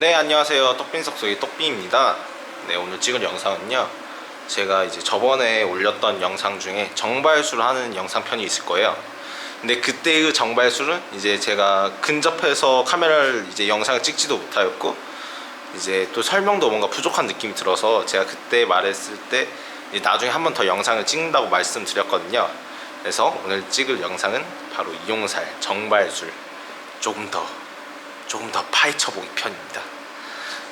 네 안녕하세요. 떡빈석소의 떡비입니다. 네 오늘 찍을 영상은요 제가 이제 저번에 올렸던 영상 중에 정발술 하는 영상편이 있을 거예요. 근데 그때의 정발술은 이제 제가 근접해서 카메라를 이제 영상을 찍지도 못하였고 이제 또 설명도 뭔가 부족한 느낌이 들어서 제가 그때 말했을 때 나중에 한 번 더 영상을 찍는다고 말씀드렸거든요. 그래서 오늘 찍을 영상은 바로 이용살 정발술. 조금 더 조금 더 파헤쳐 보기 편입니다.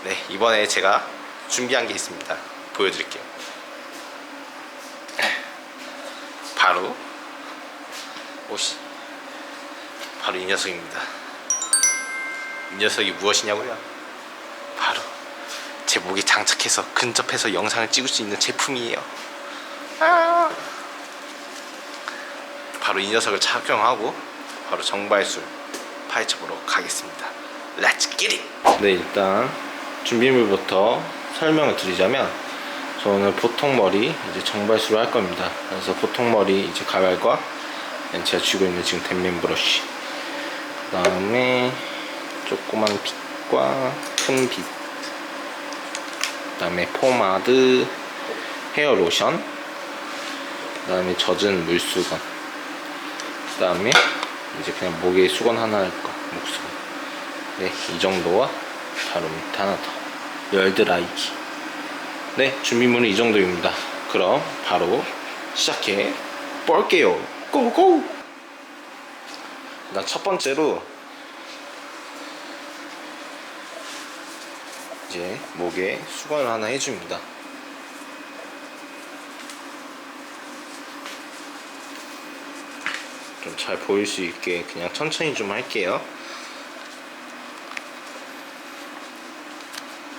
네, 이번에 제가 준비한 게 있습니다. 보여드릴게요. 바로 오시 바로 이 녀석입니다. 이 녀석이 무엇이냐고요? 바로 제 목에 장착해서 근접해서 영상을 찍을 수 있는 제품이에요. 아. 바로 이 녀석을 착용하고 바로 정발술 파헤쳐 보러 가겠습니다. Get it! 네, 일단 준비물부터 설명을 드리자면 저는 보통 머리 이제 정발수로 할 겁니다. 그래서 보통 머리 이제 가발과 제가 쥐고 있는 지금 댄맨 브러쉬 그 다음에 조그만 빗과 큰 빗, 그 다음에 포마드, 헤어 로션, 그 다음에 젖은 물수건, 그 다음에 이제 그냥 목에 수건 하나 할 거, 목수건. 네, 이 정도와 바로 밑에 하나 더. 열드라이기. 네, 준비물은 이 정도입니다. 그럼 바로 시작해 볼게요. 고고! 일단 첫 번째로 이제 목에 수건을 하나 해줍니다. 좀 잘 보일 수 있게 그냥 천천히 좀 할게요.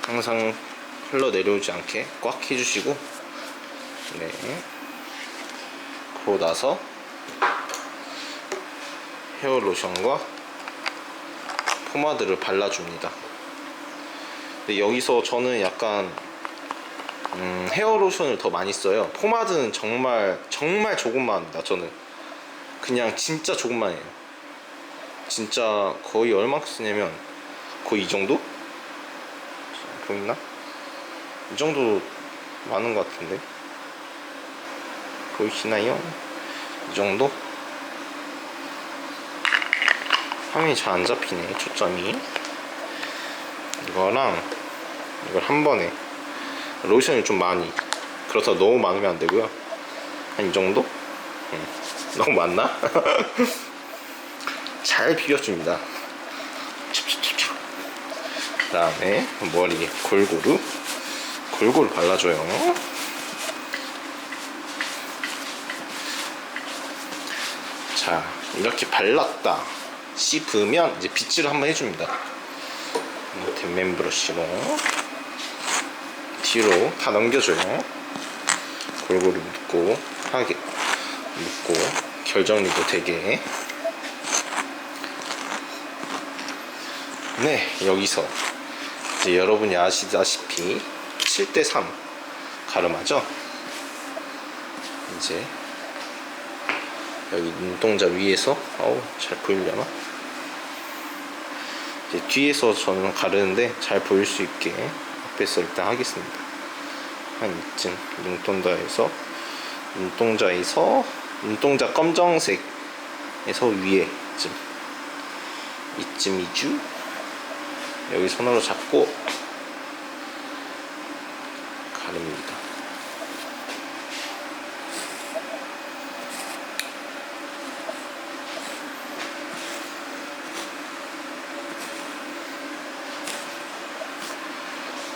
항상 흘러 내려오지 않게 꽉 해주시고 네. 그러고 나서 헤어 로션과 포마드를 발라줍니다. 근데 여기서 저는 약간 음, 헤어 로션을 더 많이 써요. 포마드는 정말 정말 조금만 합니다 저는. 그냥 진짜 조금만 해요. 진짜 거의 얼마큼 쓰냐면 거의 이 정도? 보이나? 이 정도 많은 것 같은데 보이시나요? 이 정도? 화면이 잘 안 잡히네 초점이 이거랑 이걸 한 번에 로션을 좀 많이 그렇다고 너무 많으면 안 되고요 한 이 정도? 음, 너무 많나? 잘 비벼줍니다 그 다음에 머리에 골고루 골고루 발라줘요. 자 이렇게 발랐다 씹으면 이제 빗질을 한번 해줍니다. 댄맨 브러쉬로. 뒤로 다 넘겨줘요. 골고루 묶고 하게 묶고 결정리도 되게. 네 여기서 이제 여러분이 아시다시피 7대3 가름하죠? 이제 여기 눈동자 위에서 어우 잘 보이려나? 이제 뒤에서 저는 가르는데 잘 보일 수 있게 앞에서 일단 하겠습니다. 한 이쯤 눈동자에서 눈동자에서 눈동자 검정색에서 위에쯤. 이쯤이죠 여기 손으로 잡고 가릅니다.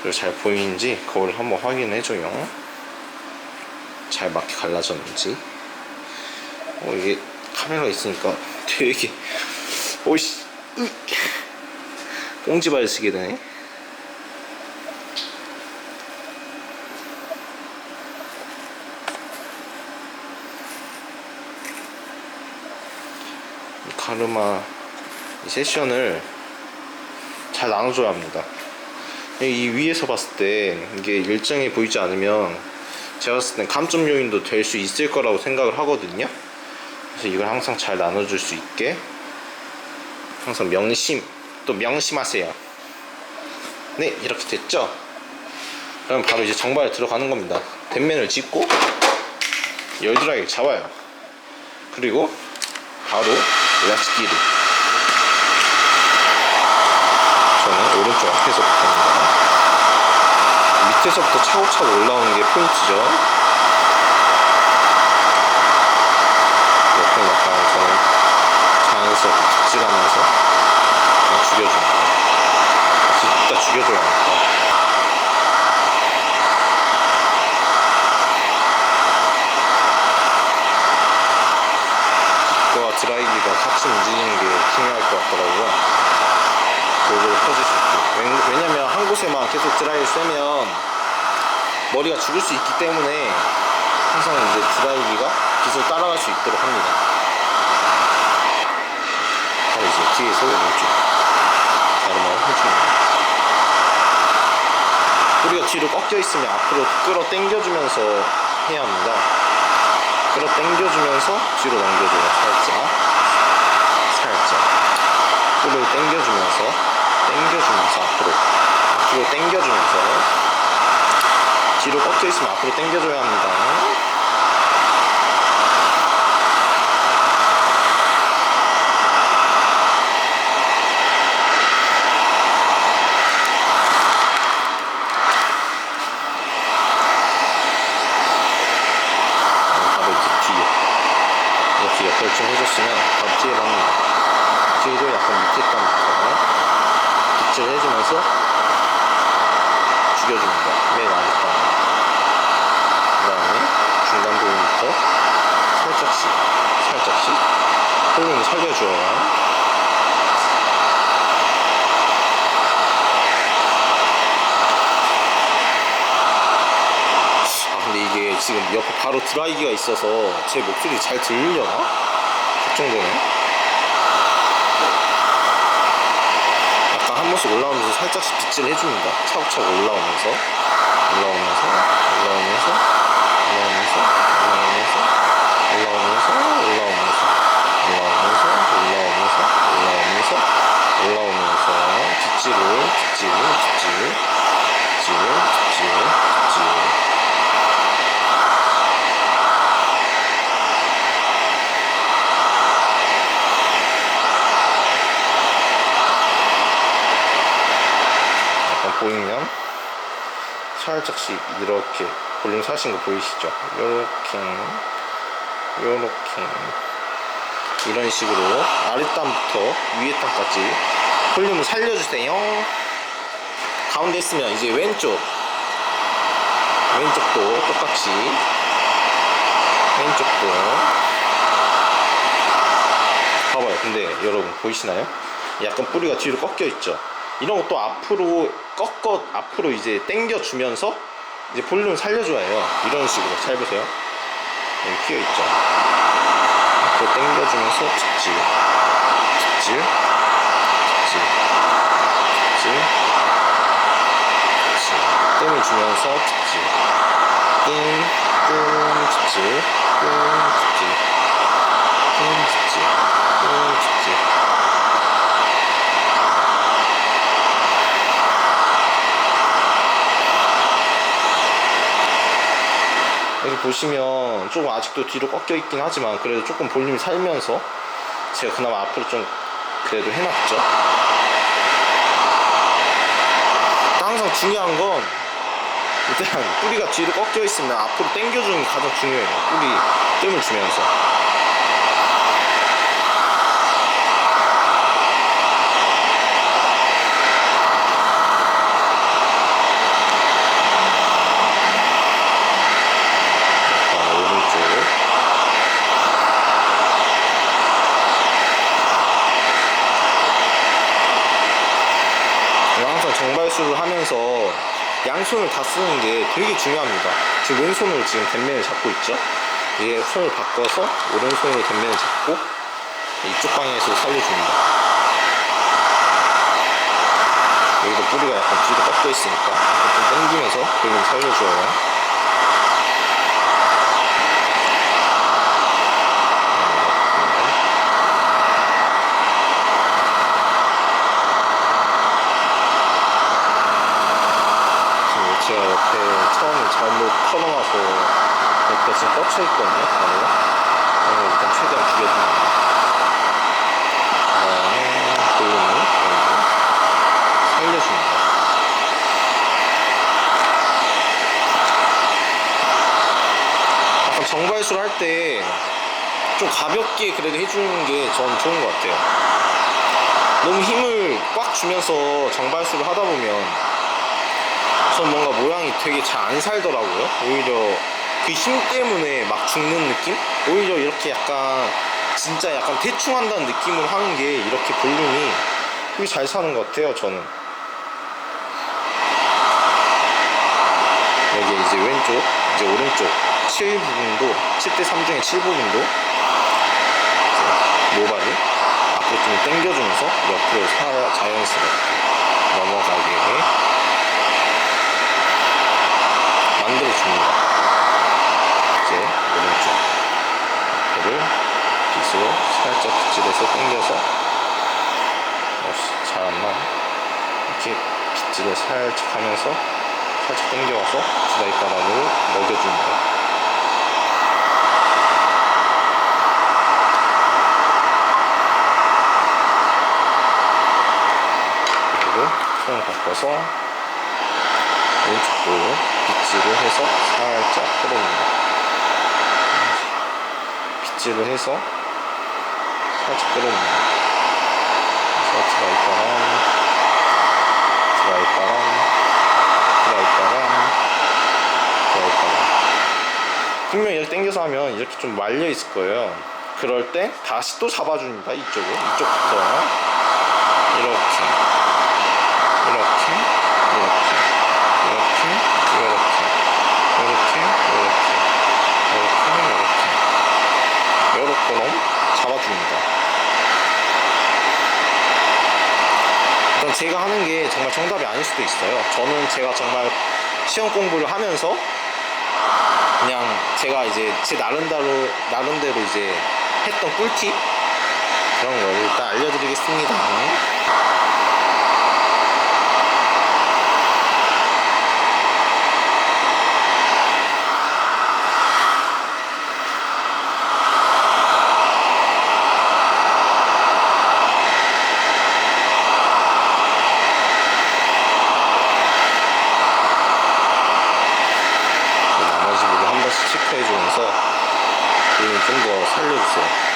그리고 잘 보이는지 거울을 한번 확인해줘요. 잘 맞게 갈라졌는지. 어, 이게 카메라가 있으니까 되게, 오이씨, 으. 꽁지발 쓰게 되네. 이 가르마 이 세션을 잘 나눠줘야 합니다. 이 위에서 봤을 때 이게 일정해 보이지 않으면 제가 봤을 땐 감점 요인도 될 수 있을 거라고 생각을 하거든요. 그래서 이걸 항상 잘 나눠줄 수 있게 항상 명심 또 명심하세요. 네 이렇게 됐죠? 그럼 바로 이제 정발에 들어가는 겁니다. 댄맨을 짚고 열드라이를 잡아요. 그리고 바로 렛츠기를 저는 오른쪽 앞에서부터입니다. 밑에서부터 차곡차곡 올라오는 게 포인트죠. 옆에 약간 저는 자연스럽게 그냥 죽여줘야 하니까 뒷과 드라이기가 같이 움직이는 게 중요할 것 같더라고요. 골고루 퍼질 수 왜- 왜냐면 한 곳에만 계속 드라이를 쐬면 머리가 죽을 수 있기 때문에 항상 이제 드라이기가 빗을 따라갈 수 있도록 합니다. 바로 이제 뒤에서 오른쪽 가르마를 해줍니다. 뿌리가 뒤로 꺾여 있으면 앞으로 끌어 당겨주면서 해야 합니다. 끌어 당겨주면서 뒤로 넘겨줘요. 살짝. 살짝. 뿌리를 당겨주면서 당겨주면서 앞으로. 앞으로 당겨주면서. 뒤로 꺾여 있으면 앞으로 당겨줘야 합니다 바로 이제 뒤에 이렇게 옆을 좀 해줬으면 갑니다 뒤에도 약간 밑에 땅부터 빗질 해주면서 죽여줍니다. 맨 아랫땅 그 다음에 중간 부분부터 살짝씩 살짝씩 볼륨을 살려줘요 아 근데 이게 지금 옆에 바로 드라이기가 있어서 제 목소리 잘 들리려나? 걱정되네 약간 한 번씩 올라오면서 살짝씩 빗질 해줍니다 차곡차곡 올라오면서 올라오면서 올라오면서 올라오면서 올라오면서 올라오면서 올라오면서 올라오면서 올라오면서 올라오면서 올라오면서 빗질을 빗질 빗질 빗질 빗질 빗질 약간 보이면 살짝씩 이렇게 볼륨 사신 거 보이시죠? 요렇게 요렇게. 이런 식으로 아랫단부터 위에 단까지 볼륨을 살려주세요. 가운데 있으면 이제 왼쪽 왼쪽도 똑같이 왼쪽도. 봐봐요. 근데 여러분 보이시나요? 약간 뿌리가 뒤로 꺾여 있죠 이런 것도 앞으로 꺾어 앞으로 이제 당겨 주면서 이제 볼륨을 살려줘야 해요. 이런 식으로. 잘 보세요. 여기 끼어 있죠. 앞으로 당겨주면서 빗질. 빗질. 빗질. 빗질. 빗질. 뜸을 주면서 빗질. 뜸, 뜸, 빗질. 뜸, 빗질. 뜸, 빗질. 뜸, 빗질 보시면 조금 아직도 뒤로 꺾여 있긴 하지만 그래도 조금 볼륨이 살면서 제가 그나마 앞으로 좀 그래도 해놨죠. 항상 중요한 건 일단 뿌리가 뒤로 꺾여 있으면 앞으로 당겨주는 게 가장 중요해요. 뿌리 뜸을 주면서 자, 오른쪽 제가 항상 정발수를 하면서 양손을 다 쓰는 게 되게 중요합니다. 지금 왼손으로 지금 댄맨을 잡고 있죠? 이게 손을 바꿔서 오른손으로 댄맨을 잡고 이쪽 방향에서 살려줍니다. 여기도 뿌리가 약간 뒤로 꺾여 있으니까 좀 당기면서 볼륨 살려줘요. 옆에 처음에 잘못 털어놔서 옆에 지금 뻗쳐 있거든요. 바로. 그래서 일단 최대한 죽여줍니다. 그다음에 볼륨을 살려줍니다. 약간 정발술 할 때 좀 가볍게 그래도 해주는 게 전 좋은 것 같아요. 너무 힘을 꽉 주면서 정발술을 하다 보면 전 뭔가 모양이 되게 잘 안 살더라고요. 오히려 그힘 때문에 막 죽는 느낌? 오히려 이렇게 약간 진짜 약간 대충 한다는 느낌으로 하는 게 이렇게 볼륨이 되게 잘 사는 것 같아요, 저는. 여기 이제 왼쪽, 이제 오른쪽 7 부분도 7대 3 중에 7 부분도 모발을 앞으로 좀 당겨주면서 옆으로 사- 자연스럽게 넘어가게 만들어 줍니다. 이제 오른쪽 배를 빗으로 살짝 빗질해서 당겨서 어, 잘안나 이렇게 빗질을 살짝 하면서 살짝 당겨와서 주다이 바람으로 먹여줍니다. 그리고 손을 바꿔서 빗질을 해서 살짝 끌어옵니다. 빗질을 해서 살짝 끌어옵니다. 그래서 드라이 바람, 드라이 바람, 드라이 바람, 드라이 바람. 분명히 이렇게 당겨서 하면 이렇게 좀 말려 있을 거예요. 그럴 때 다시 또 잡아줍니다. 이쪽을 이쪽부터 이렇게 이렇게 이렇게 이렇게 이렇게 이렇게 이렇게 이렇게 잡아줍니다. 일단 제가 하는 게 정말 정답이 아닐 수도 있어요. 저는 제가 정말 시험 공부를 하면서 그냥 제가 이제 제 나름대로 나름대로 이제 했던 꿀팁 그런 걸 일단 알려드리겠습니다. 그 나머지 부분 한 번씩 체크해 주면서 그림을 좀 더 살려주세요.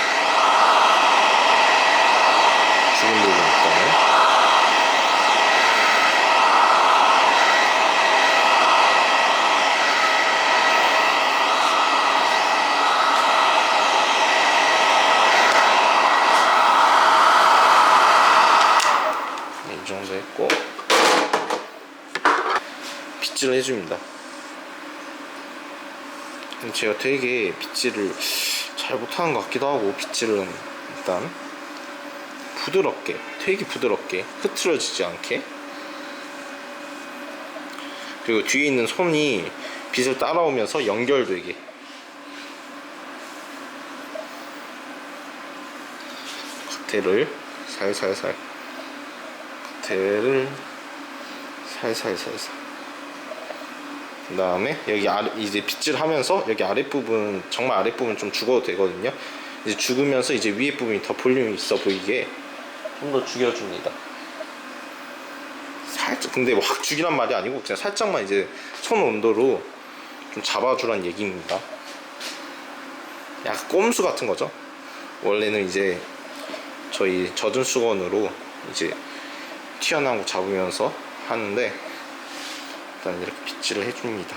죽은 부분 있다면. 네, 이 정도 했고 빗질을 해줍니다. 근데 제가 되게 빗질을 잘 못하는 것 같기도 하고 빗질은 일단 부드럽게 되게 부드럽게 흐트러지지 않게. 그리고 뒤에 있는 손이 빗을 따라오면서 연결되게 겉에를 살살살 겉에를 살살살살 그 다음에 여기 아래 이제 빗질 하면서 여기 아랫부분 정말 아랫부분 좀 죽어도 되거든요. 이제 죽으면서 이제 위에 부분이 더 볼륨이 있어 보이게 좀 더 죽여줍니다. 살짝 근데 확 죽이란 말이 아니고 그냥 살짝만 이제 손 온도로 좀 잡아주란 얘기입니다. 약간 꼼수 같은 거죠? 원래는 이제 저희 젖은 수건으로 이제 튀어나온 거 잡으면서 하는데 일단 이렇게 빗질을 해줍니다.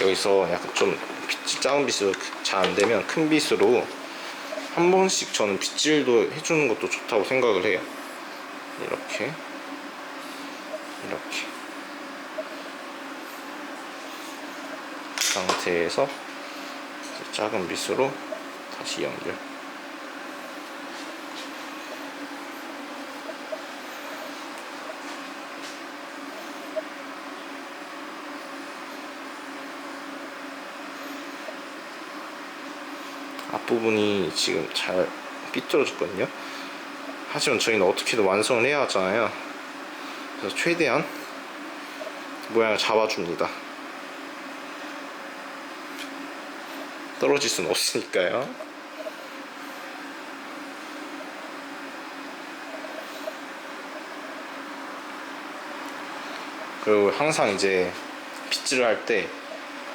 여기서 약간 좀 빗질 작은 빗으로 잘 안 되면 큰 빗으로 한 번씩 저는 빗질도 해주는 것도 좋다고 생각을 해요. 이렇게 이렇게 그 상태에서 작은 빗으로 다시 연결. 앞부분이 지금 잘 삐뚤어졌거든요. 하지만 저희는 어떻게든 완성을 해야 하잖아요. 그래서 최대한 모양을 잡아줍니다. 떨어질 수는 없으니까요. 그리고 항상 이제 빗질을 할때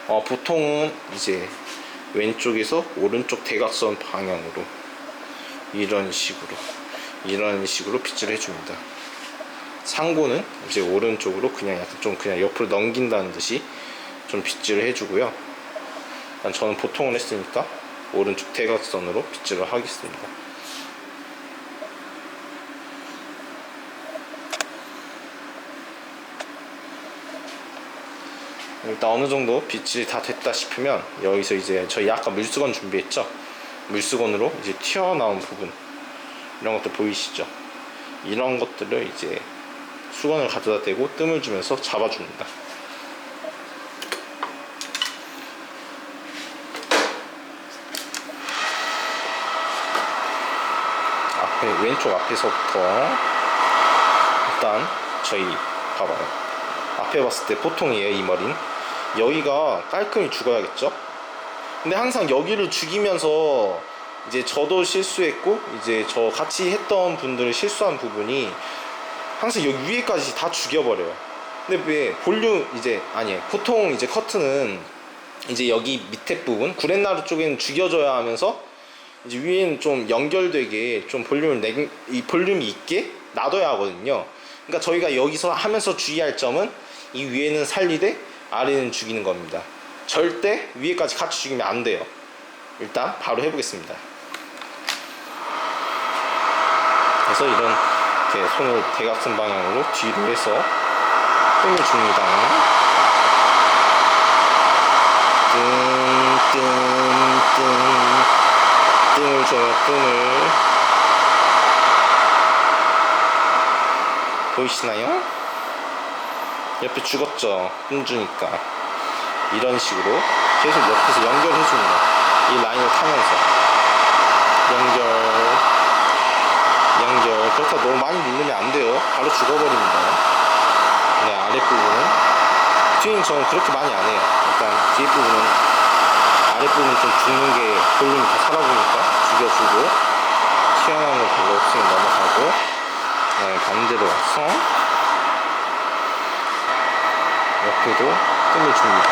어, 보통은 이제 왼쪽에서 오른쪽 대각선 방향으로 이런 식으로 이런 식으로 빗질을 해줍니다. 상고는 이제 오른쪽으로 그냥 약간 좀 그냥 옆으로 넘긴다는 듯이 좀 빗질을 해주고요. 저는 보통을 했으니까 오른쪽 대각선으로 빗질을 하겠습니다. 일단 어느 정도 빗질이 다 됐다 싶으면 여기서 이제 저희 아까 물수건 준비했죠? 물수건으로 이제 튀어나온 부분 이런 것들 보이시죠? 이런 것들을 이제 수건을 가져다 대고 뜸을 주면서 잡아줍니다. 앞에 왼쪽 앞에서부터 일단 저희 봐봐요 앞에 봤을 때 보통이에요 이 머리는. 여기가 깔끔히 죽어야겠죠? 근데 항상 여기를 죽이면서 이제 저도 실수했고 이제 저 같이 했던 분들이 실수한 부분이 항상 여기 위에까지 다 죽여버려요. 근데 왜 볼륨 이제 아니 보통 이제 커트는 이제 여기 밑에 부분 구렛나루 쪽에는 죽여줘야 하면서 이제 위에는 좀 연결되게 좀 볼륨을 내, 이 볼륨이 있게 놔둬야 하거든요. 그러니까 저희가 여기서 하면서 주의할 점은 이 위에는 살리되 아래는 죽이는 겁니다. 절대 위에까지 같이 죽이면 안 돼요. 일단 바로 해보겠습니다. 그래서 이런 이렇게 손을 대각선 방향으로 뒤로 해서 뜸을 줍니다. 뜸, 뜸, 뜸. 뜸을 줘요, 뜸을. 보이시나요? 옆에 죽었죠? 뜸 주니까. 이런 식으로 계속 옆에서 연결해줍니다. 이 라인을 타면서. 연결, 연결. 그렇다 너무 많이 누르면 안 돼요. 바로 죽어버립니다. 네, 아랫부분은. 뒤는 저는 그렇게 많이 안 해요. 일단 뒤에 부분은 아랫부분 좀 죽는 게 볼륨이 더 살아보니까 죽여주고 튀어나온 거 별로 없으면 넘어가고 네, 반대로 와서 옆에도 뜸을 줍니다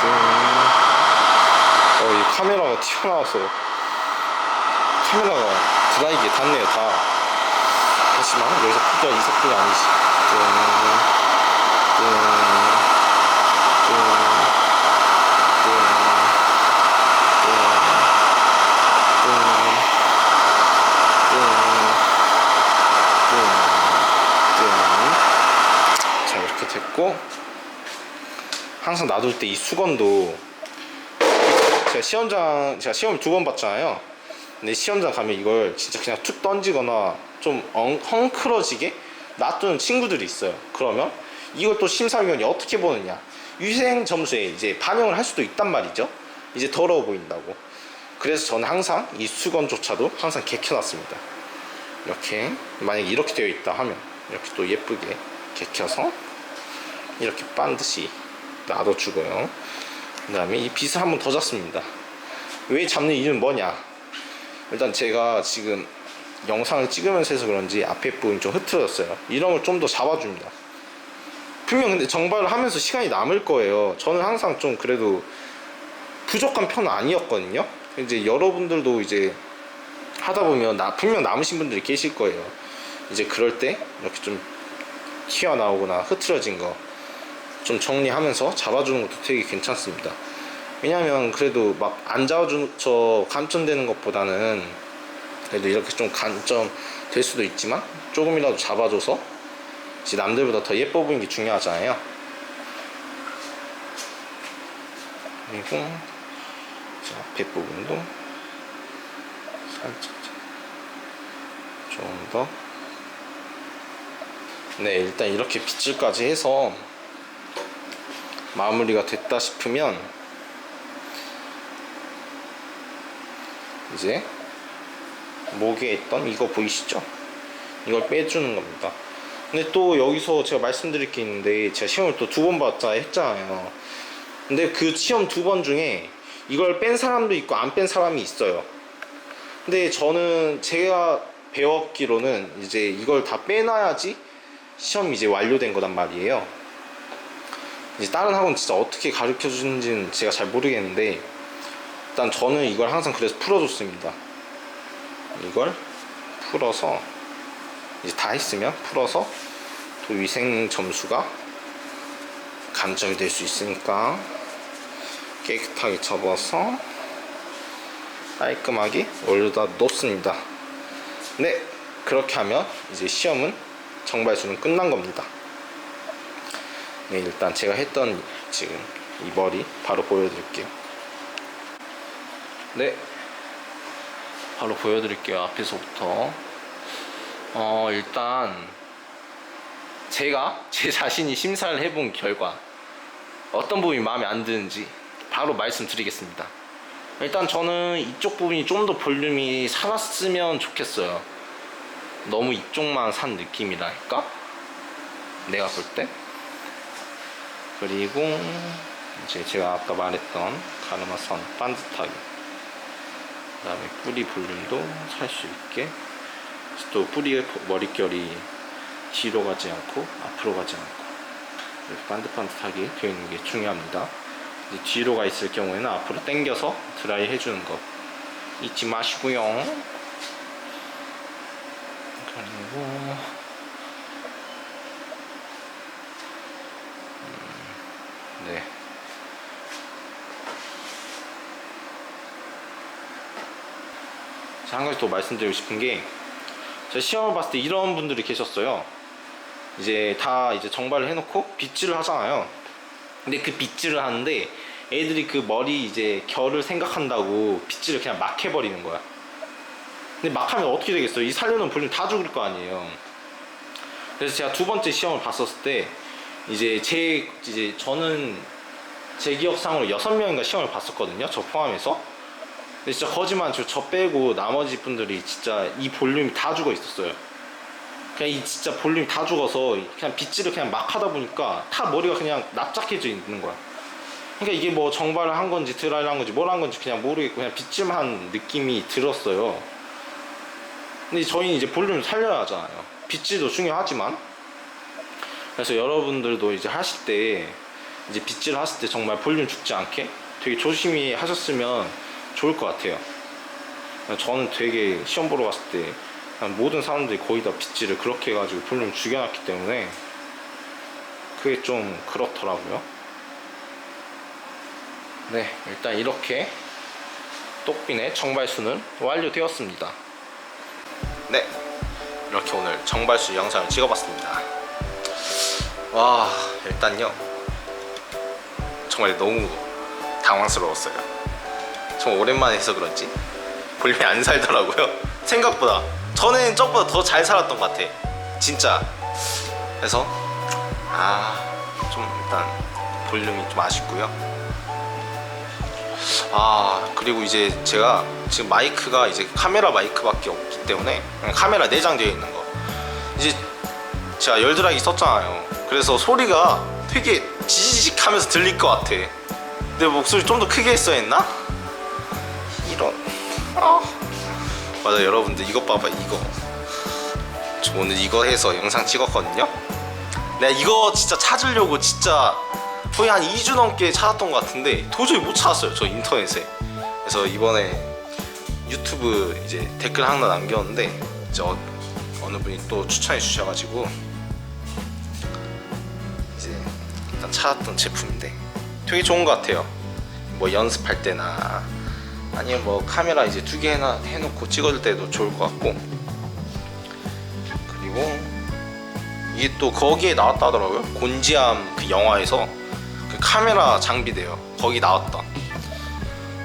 뜸. 어, 이 카메라가 튀어나와서 카메라가 드라이기에 닿네요 다 하지만 여기서 크기가 이 속도가 아니지 뜸. 뜸. 뜸. 자 이렇게 됐고 항상 놔둘 때 이 수건도 제가 시험장 제가 시험 두 번 봤잖아요. 근데 시험장 가면 이걸 진짜 그냥 툭 던지거나 좀 엉, 헝클어지게 놔두는 친구들이 있어요. 그러면 이걸 또 심사위원이 어떻게 보느냐. 위생 점수에 이제 반영을 할 수도 있단 말이죠. 이제 더러워 보인다고. 그래서 저는 항상 이 수건조차도 항상 개켜놨습니다. 이렇게 만약에 이렇게 되어 있다 하면 이렇게 또 예쁘게 개켜서 이렇게 반듯이 놔둬주고요. 그 다음에 이 빗을 한 번 더 잡습니다. 왜 잡는 이유는 뭐냐? 일단 제가 지금 영상을 찍으면서 해서 그런지 앞에 부분이 좀 흐트러졌어요. 이런 걸 좀 더 잡아줍니다. 분명 근데 정발을 하면서 시간이 남을 거예요. 저는 항상 좀 그래도 부족한 편은 아니었거든요. 이제 여러분들도 이제 하다 보면 나 분명 남으신 분들이 계실 거예요. 이제 그럴 때 이렇게 좀 튀어나오거나 흐트러진 거 좀 정리하면서 잡아주는 것도 되게 괜찮습니다 왜냐면 그래도 막 안 잡아줘 감점되는 것보다는 그래도 이렇게 좀 간점 될 수도 있지만 조금이라도 잡아줘서 이제 남들보다 더 예뻐 보이는 게 중요하잖아요 그리고 자, 앞에 부분도 살짝 좀 더. 네, 일단 이렇게 빗질까지 해서 마무리가 됐다 싶으면 이제 목에 있던 이거 보이시죠? 이걸 빼주는 겁니다. 근데 또 여기서 제가 말씀드릴 게 있는데 제가 시험을 또 두번 봤자 했잖아요. 근데 그 시험 두 번 중에 이걸 뺀 사람도 있고 안 뺀 사람이 있어요. 근데 저는 제가 배웠기로는 이제 이걸 다 빼놔야지 시험이 이제 완료된 거란 말이에요. 이제 다른 학원 진짜 어떻게 가르쳐 주는지는 제가 잘 모르겠는데 일단 저는 이걸 항상 그래서 풀어줬습니다. 이걸 풀어서 이제 다 했으면 풀어서 또 위생 점수가 간접이 될 수 있으니까 깨끗하게 접어서 깔끔하게 올려다 놓습니다. 네, 그렇게 하면 이제 시험은 정발수는 끝난 겁니다. 네, 일단 제가 했던 지금 이 머리 바로 보여드릴게요. 네, 바로 보여드릴게요. 앞에서부터. 어, 일단 제가 제 자신이 심사를 해본 결과 어떤 부분이 마음에 안 드는지 바로 말씀드리겠습니다. 일단 저는 이쪽 부분이 좀 더 볼륨이 살았으면 좋겠어요. 너무 이쪽만 산 느낌이랄까? 내가 볼 때. 그리고 이제 제가 아까 말했던 가르마선 반듯하게 그 다음에 뿌리 볼륨도 살 수 있게 또 뿌리의 머릿결이 뒤로 가지 않고 앞으로 가지 않고 이렇게 반듯반듯하게 되어 있는 게 중요합니다. 뒤로 가 있을 경우에는 앞으로 당겨서 드라이 해주는 거 잊지 마시고요. 그리고 음, 네. 자, 한 가지 또 말씀드리고 싶은 게, 제가 시험을 봤을 때 이런 분들이 계셨어요. 이제 다 이제 정발을 해놓고 빗질을 하잖아요. 근데 그 빗질을 하는데 애들이 그 머리 이제 결을 생각한다고 빗질을 그냥 막 해버리는 거야. 근데 막 하면 어떻게 되겠어요? 이 살려놓은 볼륨 다 죽을 거 아니에요. 그래서 제가 두 번째 시험을 봤었을 때 이제 제 이제 저는 제 기억상으로 여섯 명인가 시험을 봤었거든요. 저 포함해서. 근데 진짜 거짓말 저, 저 빼고 나머지 분들이 진짜 이 볼륨이 다 죽어 있었어요. 그냥 이 진짜 볼륨이 다 죽어서 그냥 빗질을 그냥 막 하다 보니까 다 머리가 그냥 납작해져 있는 거야. 그러니까 이게 뭐 정발을 한 건지 드라이를 한 건지 뭘 한 건지 그냥 모르겠고 그냥 빗질만 한 느낌이 들었어요. 근데 저희는 이제 볼륨을 살려야 하잖아요. 빗질도 중요하지만. 그래서 여러분들도 이제 하실 때 이제 빗질 하실 때 정말 볼륨 죽지 않게 되게 조심히 하셨으면 좋을 것 같아요. 저는 되게 시험 보러 갔을 때 모든 사람들이 거의 다 빗질을 그렇게 해가지고 볼륨 죽여놨기 때문에 그게 좀 그렇더라고요. 네, 일단 이렇게 똑빈의 정발수는 완료되었습니다. 네, 이렇게 오늘 정발수 영상을 찍어봤습니다. 와, 일단요. 정말 너무 당황스러웠어요. 좀 오랜만에 해서 그런지 볼륨이 안 살더라고요. 생각보다. 전엔 저보다 더 잘 살았던 것 같아. 진짜. 그래서 아, 좀 일단 볼륨이 좀 아쉽고요. 아, 그리고 이제 제가 지금 마이크가 이제 카메라 마이크밖에 없기 때문에 카메라 내장되어 있는 거. 이제 제가 열드라기 썼잖아요. 그래서 소리가 되게 지지직 하면서 들릴 것 같아. 내 목소리 좀 더 크게 했어야 했나? 이런. 아. 맞아 여러분들 이것 봐봐 이거 저 오늘 이거 해서 영상 찍었거든요 내가 이거 진짜 찾으려고 진짜 거의 한 2주 넘게 찾았던 것 같은데 도저히 못 찾았어요 저 인터넷에 그래서 이번에 유튜브 이제 댓글 하나 남겼는데 이제 어, 어느 분이 또 추천해 주셔가지고 이제 일단 찾았던 제품인데 되게 좋은 것 같아요 뭐 연습할 때나 아니면 뭐 카메라 이제 두 개 해놓고 찍을 때도 좋을 것 같고. 그리고 이게 또 거기에 나왔다 하더라고요. 곤지암 그 영화에서 그 카메라 장비대요. 거기 나왔던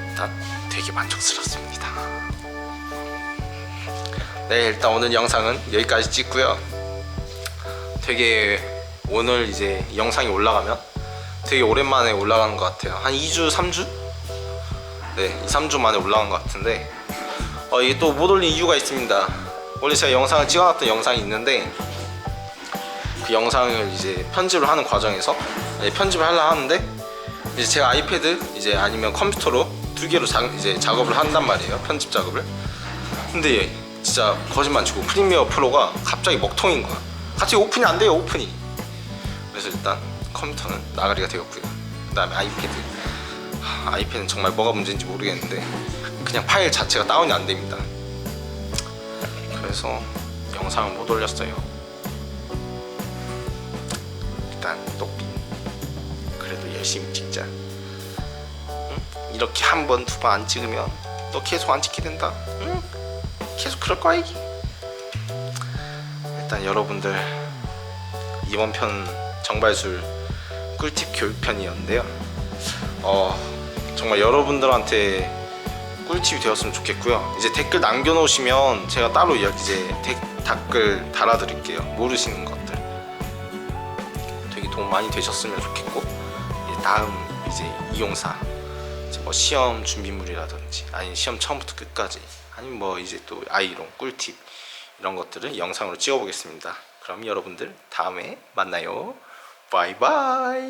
일단 되게 만족스럽습니다. 네 일단 오늘 영상은 여기까지 찍고요. 되게 오늘 이제 영상이 올라가면 되게 오랜만에 올라가는 것 같아요. 한 2주 3주? 네, 2, 3주 만에 올라간 것 같은데 어, 이게 또 못 올린 이유가 있습니다. 원래 제가 영상을 찍어놨던 영상이 있는데 그 영상을 이제 편집을 하는 과정에서 이제 편집을 하려 하는데 이제 제가 아이패드 이제 아니면 컴퓨터로 두 개로 자, 이제 작업을 한단 말이에요. 편집 작업을. 근데 진짜 거짓말 치고 프리미어 프로가 갑자기 먹통인 거야. 갑자기 오픈이 안 돼요. 오픈이. 그래서 일단 컴퓨터는 나가리가 되었고요. 그 다음에 아이패드. 하, 아이패드는 정말 뭐가 문제인지 모르겠는데 그냥 파일 자체가 다운이 안 됩니다. 그래서 영상을 못 올렸어요. 일단 똑비. 그래도 열심히 찍자. 응? 이렇게 한 번, 두 번 안 찍으면 또 계속 안 찍게 된다. 응? 계속 그럴 거야. 일단 여러분들 이번 편 정발술 꿀팁 교육편이었는데요. 어 정말 여러분들한테 꿀팁이 되었으면 좋겠고요. 이제 댓글 남겨놓으시면 제가 따로 여- 이제 데- 댓글 달아드릴게요. 모르시는 것들 되게 도움 많이 되셨으면 좋겠고 이제 다음 이제 이용사 이제 뭐 시험 준비물이라든지 아니 시험 처음부터 끝까지 아니면 뭐 이제 또 아이롱 꿀팁 이런 것들을 영상으로 찍어보겠습니다. 그럼 여러분들 다음에 만나요. 바이바이.